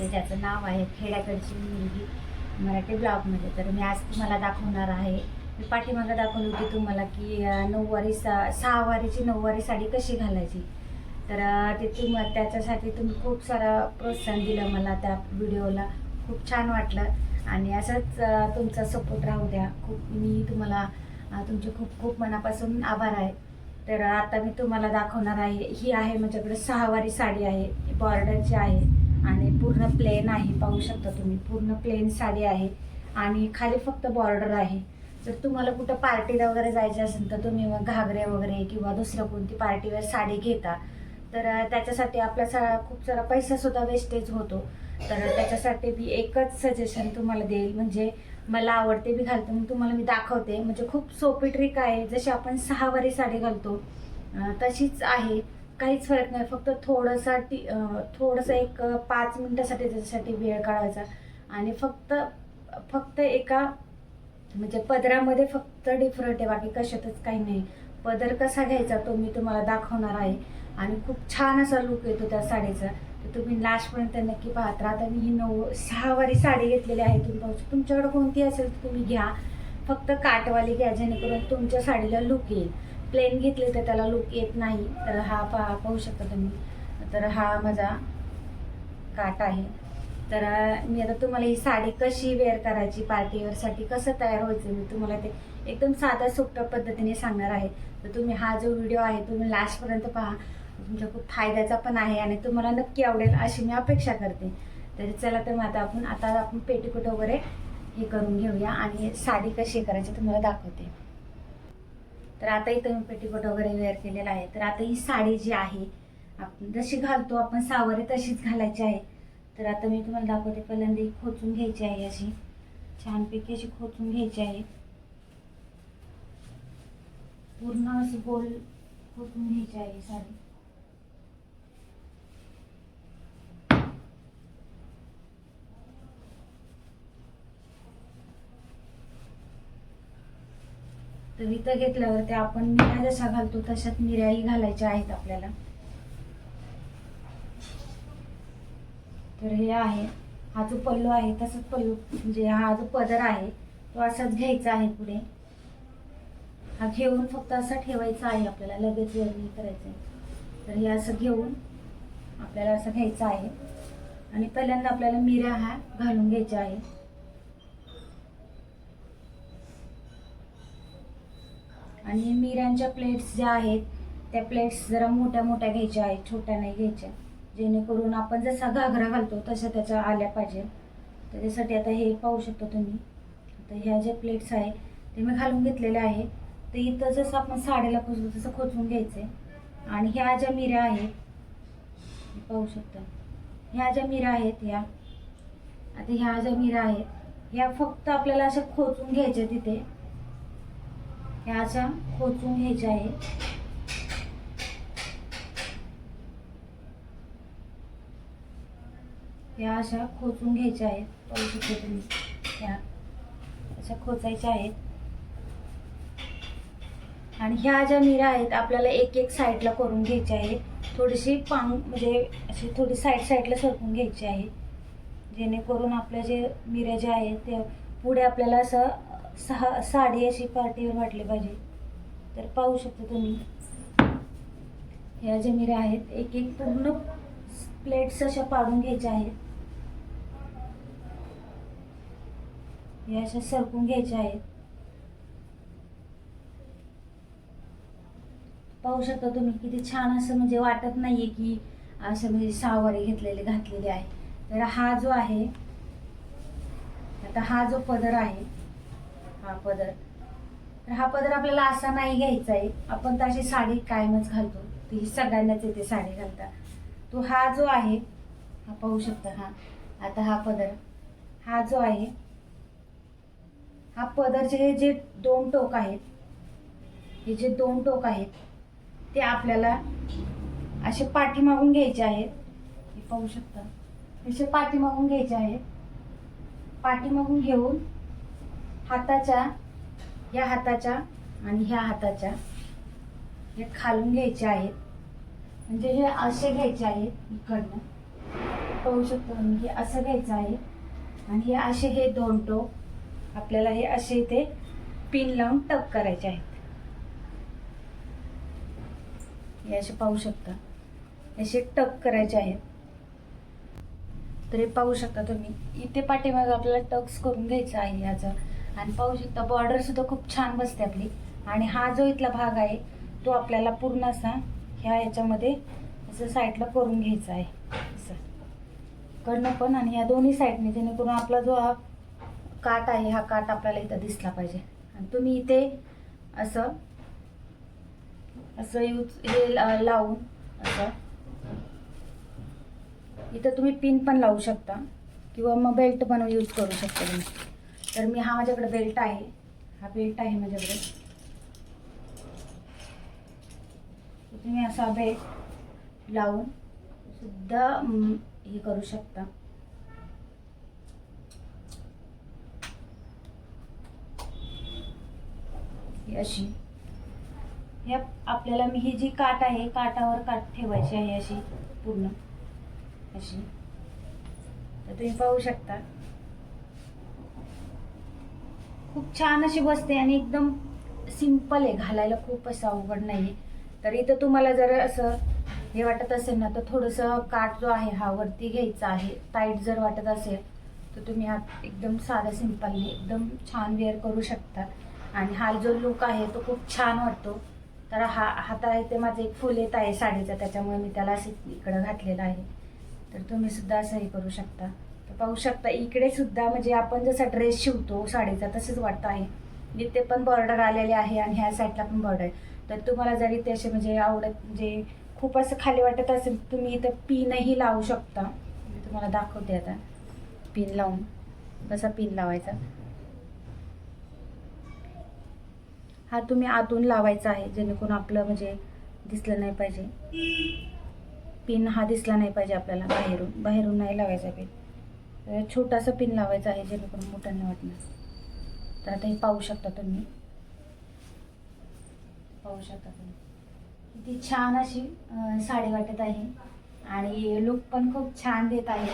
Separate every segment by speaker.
Speaker 1: आहे ज्याचं नाव आहे खेड्याकडची मुलगी मराठी ब्लॉगमध्ये. तर मी आज तुम्हाला दाखवणार आहे. मी पाठीमागं दाखवली होती तुम्हाला की नऊवारी सा सहावारीची नऊवारी साडी कशी घालायची. तर ते तुम त्याच्यासाठी तुम्ही खूप सारा प्रोत्साहन दिलं मला त्या व्हिडिओला. खूप छान वाटलं. आणि असंच तुमचा सपोर्ट राहू द्या. खूप मी तुम्हाला तुमचे खूप खूप मनापासून आभार आहे. तर आता मी तुम्हाला दाखवणार आहे ही आहे माझ्याकडे सहावारी साडी आहे बॉर्डरची आहे. आणि पूर्ण प्लेन आहे पाहू शकता तुम्ही. पूर्ण प्लेन साडी आहे आणि खाली फक्त बॉर्डर आहे. जर तुम्हाला कुठं पार्टीला वगैरे जायचं असेल तर तुम्ही मग घागरे वगैरे किंवा दुसरं कोणती पार्टीवर साडी घेता. तर त्याच्यासाठी आपला सा खूप सारा पैसासुद्धा वेस्टेज होतो. तर त्याच्यासाठी मी एकच सजेशन तुम्हाला देईल. म्हणजे मला आवडते मी घालते मग तुम्हाला मी दाखवते. म्हणजे खूप सोपी ट्रिक आहे. जशी आपण सहावारी साडी घालतो तशीच आहे. काहीच फरक नाही. फक्त थोडंसा टी थोडंसं एक पाच मिनटासाठी त्याच्यासाठी वेळ काढायचा. आणि फक्त फक्त एका म्हणजे पदरामध्ये फक्त डिफरंट आहे. बाकी कशातच काही नाही. पदर कसा घ्यायचा तो मी तुम्हाला दाखवणार आहे. आणि खूप छान असा लुक येतो त्या साडीचा. तर तुम्ही लास्टपर्यंत नक्की पाहत राहत मी ही नऊ सहावारी साडी घेतलेली आहे. तुम्ही पाहू तुमच्याकडे कोणती असेल तर तुम्ही घ्या. फक्त काटवाली घ्या जेणेकरून तुमच्या साडीला लुक येईल. प्लेन घेतले तर त्याला लुक येत नाही. तर हा पहा पाहू शकता तुम्ही. तर हा माझा काट आहे. तर मी आता तुम्हाला ही साडी कशी वेअर करायची पार्टीवेअरसाठी कसं तयार व्हायचं मी तुम्हाला ते एकदम साध्या सोप्या पद्धतीने सांगणार आहे. तर तुम्ही हा जो व्हिडिओ आहे तुम्ही लास्टपर्यंत पहा. तुमच्या खूप फायद्याचा पण आहे आणि तुम्हाला नक्की आवडेल अशी मी अपेक्षा करते. तर चला तर मग आता आपण आता आपण पेटीकोट वगैरे हे करून घेऊया आणि साडी कशी करायची तुम्हाला दाखवते. तर आता इथं मी पेटीकोट वगैरे वेअर केलेला आहे. तर आता ही साडी जी आहे आपण जशी घालतो आपण सावरी तशीच घालायची आहे. तर आता मी तुम्हाला दाखवते पहिल्यांदा ही खोचून घ्यायची आहे अशी. छानपैकी अशी खोचून घ्यायची आहे. पूर्ण अशी गोल खोचून घ्यायची आहे साडी. तर इथं घेतल्यावरती आपण निऱ्या जशा घालतो तशात मिऱ्याही घालायच्या आहेत आपल्याला. तर हे आहे. हा जो पल्लू आहे तसंच पल्लू म्हणजे हा जो पदर आहे तो असाच घ्यायचा आहे पुढे. हा घेऊन फक्त असा ठेवायचा आहे आपल्याला लगेच वेगळी करायचं तर हे असं घेऊन आपल्याला असं घ्यायचं आहे. आणि पहिल्यांदा आपल्याला मिऱ्या हा घालून घ्यायच्या आहे. आणि मिऱ्यांच्या प्लेट्स ज्या आहेत त्या प्लेट्स जरा मोठ्या मोठ्या घ्यायच्या आहेत छोट्या नाही घ्यायच्या. जेणेकरून आपण जसा घागरा घालतो तशा त्याच्या आल्या पाहिजे. त्याच्यासाठी आता हे पाहू शकता तुम्ही. आता ह्या ज्या प्लेट्स आहे ते मी घालून घेतलेल्या आहे तर इथं जसं आपण साडीला खोचतो तसं खोचून घ्यायचं आहे आणि ह्या ज्या मिऱ्या आहेत पाहू शकता. ह्या ज्या मिऱ्या आहेत ह्या आता ह्या ज्या मिऱ्या आहेत ह्या फक्त आपल्याला अशा खोचून घ्यायच्या तिथे. ह्या अशा खोचून घ्यायच्या आहे. ह्या अशा खोचून घ्यायच्या आहेत पाहू शकता तुम्ही. ह्या अशा खोचायच्या आहेत. आणि ह्या ज्या मिऱ्या आहेत आपल्याला एक एक साईडला करून घ्यायच्या आहेत थोडीशी पांग म्हणजे अशी थोडी साईड साईडला सरकून घ्यायची आहे. जेणेकरून आपल्या जे मिऱ्या ज्या आहेत ते पुढे आपल्याला असं सहा साडी अशी पार्टीवर वाटली पाहिजे. तर पाहू शकता तुम्ही. ह्या जमिऱ्या आहेत. एक एक पूर्ण प्लेट्स अशा पाडून घ्यायच्या आहेत. या अशा सरकून घ्यायच्या आहेत. पाहू शकता तुम्ही किती छान असं म्हणजे वाटत नाहीये की असं म्हणजे सहावारी घेतलेले घातलेले आहे. तर हा जो आहे आता हा जो पदर आहे हा पदर. तर हा पदर आपल्याला असा नाही घ्यायचा आहे आपण तर अशी साडी कायमच घालतो. ती सगळ्यांनाच येते साडी घालता. तो हा जो आहे हा पाहू शकता हा. आता हा पदर. हा जो आहे हा पदरचे हे जे दोन टोक आहेत हे जे दोन टोक आहेत ते आपल्याला असे पाठीमागून घ्यायचे आहेत. हे पाहू शकता. असे पाठीमागून घ्यायचे आहेत. पाठीमागून घेऊन हाताच्या या हाताच्या आणि ह्या हाताच्या हे खालून घ्यायचे आहेत. म्हणजे हे असे घ्यायचे आहेत इकडनं. पाहू शकतो हे असं घ्यायचं आहे. आणि हे असे हे दोन टोक आपल्याला हे असे इथे पिन लावून टप करायचे आहेत. हे असे पाहू शकता. असे टक करायचे आहेत. तर हे पाहू शकता तुम्ही इथे पाठीमागे आपल्याला टक्स करून घ्यायचं आहे याचं. आणि पाहू शकता बॉर्डर सुद्धा खूप छान बसते आपली. आणि हा जो इथला भाग आहे तो आपल्याला पूर्ण असा ह्या याच्यामध्ये असं साईडला करून घ्यायचा आहे. असं. कडनं पण आणि ह्या दोन्ही साईडने जेणेकरून आपला जो हा काट आहे हा काट आपल्याला इथं दिसला पाहिजे. आणि तुम्ही इथे असं असं यूज हे लावून असं इथं तुम्ही पिन पण लावू शकता किंवा मग बेल्ट पण यूज करू शकता तुम्ही. तर मी हा माझ्याकडे बेल्ट आहे. हा बेल्ट आहे माझ्याकडे. तुम्ही असा बेल्ट लावून सुद्धा हे करू शकता. अशी. ह्या आपल्याला मी ही जी काट आहे काटावर काट ठेवायची आहे अशी पूर्ण अशी. तर तुम्ही पाहू शकता. खूप छान अशी बसते आणि एकदम सिंपल आहे. घालायला खूप असं अवघड नाही तर इथं तुम्हाला जर असं हे वाटत असेल ना तर थोडंसं काट जो आहे हा वरती घ्यायचा आहे. टाईट जर वाटत असेल तर तुम्ही हा एकदम साधा सिंपलने एकदम छान वेअर करू शकता. आणि हा जो लुक आहे तो खूप छान वाटतो. तर हा हाता इथे माझं एक फुल येत आहे साडीचं त्याच्यामुळे मी त्याला असं इकडं घातलेलं आहे. तर तुम्ही सुद्धा असं हे करू शकता. पाहू शकता इकडे सुद्धा म्हणजे आपण जसा ड्रेस शिवतो साडीचा तसंच वाटतं आहे. म्हणजे जिथे पण बॉर्डर आलेले आहे आणि ह्या साईडला पण बॉर्डर आहे. तर तुम्हाला जरी ते असे म्हणजे आवडत म्हणजे खूप असं खाली वाटत असेल तुम्ही इथं पिनही लावू शकता. मी तुम्हाला दाखवते आता. पिन लावून. कसा पिन लावायचा? हा तुम्ही आतून लावायचा आहे जेणेकरून आपलं म्हणजे दिसलं नाही पाहिजे. पिन हा दिसला नाही पाहिजे आपल्याला बाहेरून. बाहेरून नाही लावायचा पिन छोटासा पिन लावायचा आहे जेणेकरून मोठं नाही वाटणार. तर आता हे पाहू शकता तुम्ही. पाहू शकता तुम्ही. किती छान अशी साडी वाटत आहे. आणि लुक पण खूप छान देत आहे.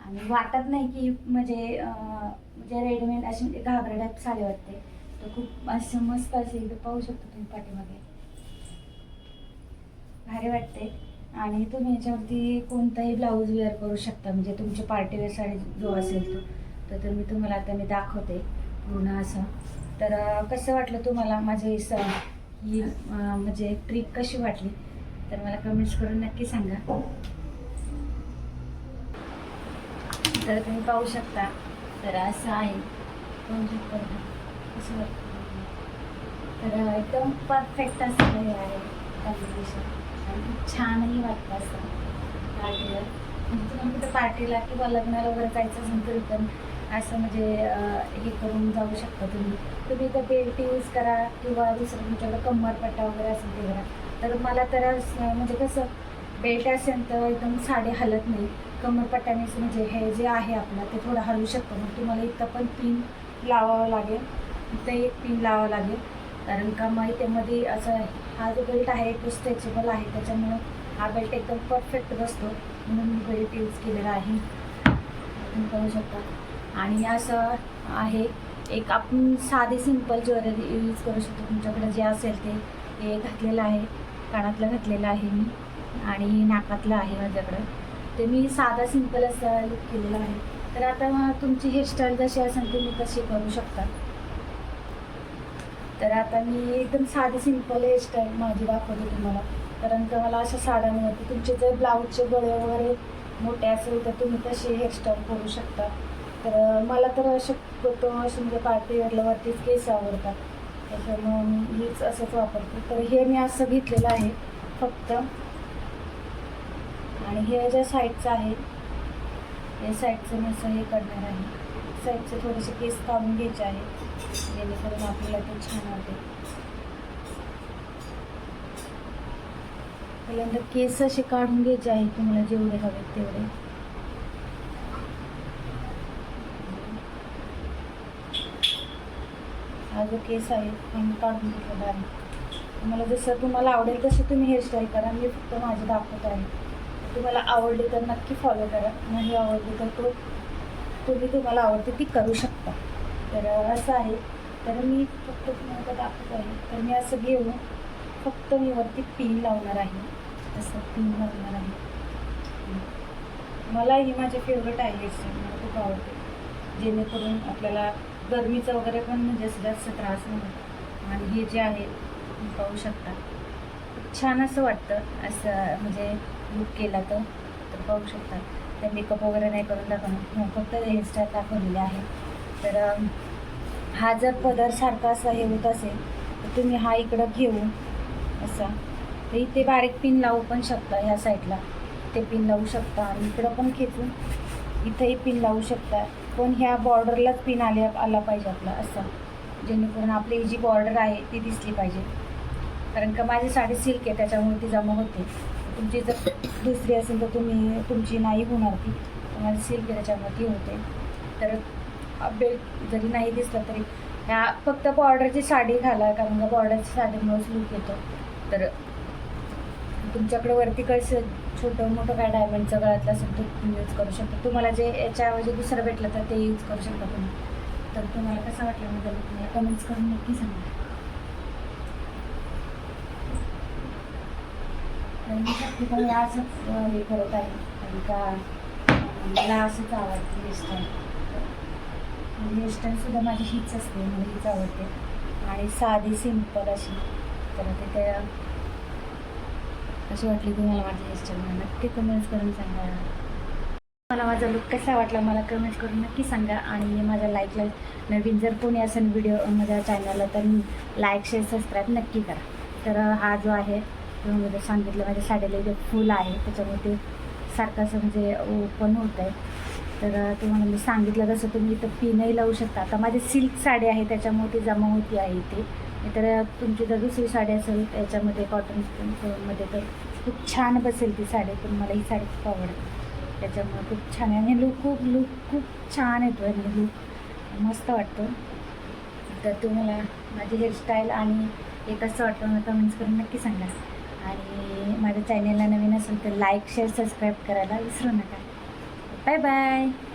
Speaker 1: आणि वाटत नाही की म्हणजे म्हणजे रेडीमेड अशी म्हणजे घागरा टाईप साडी वाटते. तर खूप असं मस्त असेल इथं पाहू शकता तुम्ही पाठीमागे. भारी वाटते. आणि तुम्ही याच्यावरती कोणताही ब्लाऊज वेअर करू शकता. म्हणजे तुमची पार्टीवेअर साडी जो असेल तो तर तर मी तुम्हाला आता मी दाखवते पूर्ण असं. तर कसं वाटलं तुम्हाला माझे स ही म्हणजे ट्रिक कशी वाटली? तर मला कमेंट्स करून नक्की सांगा. तर तुम्ही पाहू शकता तर असं आहे. पाहू शकता कसं वाटतं. तर एकदम परफेक्ट असं हे आहे. कॉम्बिनेशन आणि खूप छानही वाटतं असं. पार्टीला. म्हणजे तुम्ही कुठं पार्टीला किंवा लग्नाला वगैरे जायचं असेल तरी पण असं म्हणजे हे करून जाऊ शकता तुम्ही. तुम्ही तर बेल्ट यूज करा किंवा दुसरं तुमच्याकडं कमरपट्टा वगैरे असेल ते करा. तर मला तर म्हणजे कसं बेल्ट असेल तर एकदम साडी हलत नाही. कमरपट्ट्यानेच म्हणजे हे जे आहे आपलं ते थोडं हलू शकतं. मग तुम्हाला इथं पण पिन लावावं लागेल. इथं एक पिन लावावं लागेल. कारण का माहितीमध्ये असं हा जो बेल्ट आहे तो स्ट्रेचेबल आहे त्याच्यामुळं हा बेल्ट एकदम परफेक्ट बसतो. म्हणून मी बेल्ट यूज केलेला आहे. तुम्ही पाहू शकता. आणि असं आहे एक आपण साधी सिंपल ज्वेलरी यूज करू शकतो. तुमच्याकडे जे असेल ते हे घातलेलं आहे. कानातलं घातलेलं आहे मी. आणि नाकातलं आहे माझ्याकडं. ते मी साधा सिंपल असं लुक केलेला आहे. तर आता तुमची हेअरस्टाईल जशी असेल तुम्ही तशी करू शकता. तर आता मी एकदम साधी सिंपल हेअरस्टाईल माझी दाखवते तुम्हाला. कारण का मला अशा साड्यांवरती तुमचे जर ब्लाऊजचे गळे वगैरे मोठे असेल तर तुम्ही तशी हेअरस्टाईल करू शकता. तर मला तर शक्यतो असे म्हणजे पार्टीवेअरला वरतीच केस आवडतात. त्याच्यामुळे मी हीच असंच वापरते. तर हे मी असं घेतलेलं आहे फक्त. आणि हे ज्या साईडचं आहे या साईडचं मी असं हे करणार आहे. साईडचे थोडेसे केस काढून घ्यायचे आहे जेणेकरून आपल्याला ते छान वाटेल पहिल्यांदा केस असे काढून घ्यायचे आहे तुम्हाला जेवढे हवेत तेवढे. हा जो केस आहे मी काढून घेतलेला आहे तुम्हाला जसं तुम्हाला आवडेल तसं तुम्ही हेअरस्टाईल करा मी फक्त माझे दाखवत आहे. तुम्हाला आवडली तर नक्की फॉलो करा. नाही आवडली तर तो तुम्ही तुम्हाला आवडते ती करू शकता. तर असं आहे. तर मी फक्त तुम्हाला दाखवत आहे. तर मी असं घेऊन फक्त मी वरती पिन लावणार आहे. असं पिन लावणार आहे. मला ही माझी फेवरेट आहे हेअरस्टाईल मला खूप आवडते. जेणेकरून आपल्याला गरमीचा वगैरे पण म्हणजे असं जास्त त्रास नाही आणि हे जे आहे तुम्ही पाहू शकता. छान असं वाटतं. असं म्हणजे लुक केला तर तर पाहू शकता. तर मेकअप वगैरे नाही करून दाखवणार. फक्त हेअरस्टाईल दाखवलेले आहे. तर हा जर पदर सारखा असा हे होत असेल तर तुम्ही हा इकडं घेऊन असा. तर इथे बारीक पिन लावू पण शकता ह्या साईडला. ते पिन लावू शकता आणि इकडं पण खेचून इथंही पिन लावू शकता. पण ह्या बॉर्डरलाच पिन आले आला पाहिजे आपला असं. जेणेकरून आपली ही जी बॉर्डर आहे ती दिसली पाहिजे. कारण का माझी साडी सिल्क आहे त्याच्यामुळे ती जमा होते. तुमची जर दुसरी असेल तर तुम्ही तुमची नाही होणार ती. माझी सिल्क आहे त्याच्यामुळे ती होते. तर अपडेट जरी नाही दिसलं तरी. ह्या फक्त बॉर्डरची साडी घाला कारण का बॉर्डरची साडीमुळेच लूक येतो. तर तुमच्याकडे वरती कसं छोटं मोठं काय डायमंडचं गळ्यातलं असेल तर तुम्ही यूज करू शकता. तुम्हाला जे याच्याऐवजी दुसरं भेटलं तर ते यूज करू शकता तुम्ही. तर तुम्हाला कसं वाटलं मी तुम्हाला कमेंट्स करून नक्की सांगा. मी असंच हे करत आहे. कारण का मला असंच आवडते म्हणजे हेअरस्टाईल हेअरस्टाईलसुद्धा माझी हीच असते मला हीच आवडते. आणि साधी सिंपल अशी. तर तिथे कशी वाटली तुम्हाला माझी हेअरस्टाईल नक्की कमेंट्स करून सांगा. मला माझा लुक कसा वाटला मला कमेंट करून नक्की सांगा. आणि माझ्या लाईकला नवीन जर कोणी असेल व्हिडिओ माझ्या चॅनलला तर लाईक शेअर सबस्क्राईब नक्की करा. तर हा जो आहे तो सांगितलं माझ्या साडीला जे फुल आहे. त्याच्यामुळे ते सारखं असं म्हणजे ओपन होत आहे तर तुम्हाला मी सांगितलं तसं तुम्ही इथं पिनही लावू शकता. आता माझी सिल्क साडी आहे त्याच्यामुळे ती जमा होती आहे इथे. तर तुमची जर दुसरी साडी असेल त्याच्यामध्ये कॉटनमध्ये तर खूप छान बसेल ती साडी पण मला ही साडी खूप आवडते. त्याच्यामुळे खूप छान आहे. आणि लुक खूप लुक खूप छान येतो आणि लुक मस्त वाटतो. तर तुम्हाला माझी हेअरस्टाईल आणि हे कसं वाटतं मला कमेंट्स करून नक्की सांगा. आणि माझ्या चॅनलला नवीन असेल तर लाईक शेअर सबस्क्राईब करायला विसरू नका. 拜拜。